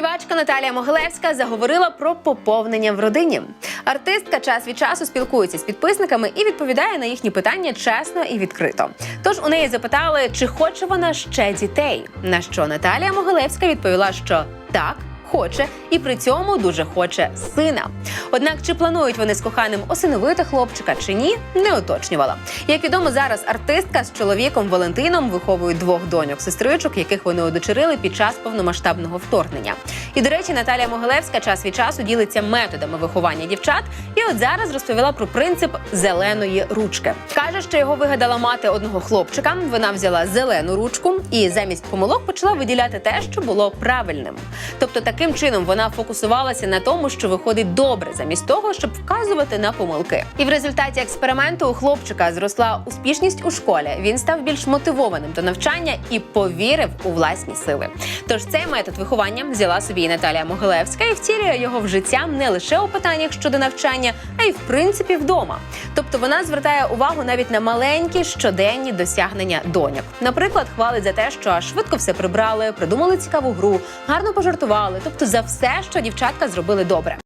Співачка Наталія Могилевська заговорила про поповнення в родині. Артистка час від часу спілкується з підписниками і відповідає на їхні питання чесно і відкрито. Тож у неї запитали, чи хоче вона ще дітей. На що Наталія Могилевська відповіла, що так. Хоче і при цьому дуже хоче сина. Однак чи планують вони з коханим осиновити хлопчика чи ні, не уточнювала. Як відомо, зараз артистка з чоловіком Валентином виховують двох доньок сестричок, яких вони одочерили під час повномасштабного вторгнення. І до речі, Наталія Могилевська час від часу ділиться методами виховання дівчат. І от зараз розповіла про принцип зеленої ручки. каже, що його вигадала мати одного хлопчика. Вона взяла зелену ручку і замість помилок почала виділяти те, що було правильним. Тобто, таким чином вона фокусувалася на тому, що виходить добре, замість того, щоб вказувати на помилки. І в результаті експерименту у хлопчика зросла успішність у школі. Він став більш мотивованим до навчання і повірив у власні сили. Тож цей метод виховання взяла собі і Наталія Могилевська і втілює його в життя не лише у питаннях щодо навчання, а й в принципі вдома. Тобто вона звертає увагу навіть на маленькі щоденні досягнення доньок. Наприклад, хвалить за те, що швидко все прибрали, придумали цікаву гру, гарно пожартували, тобто за все, що дівчатка зробили добре.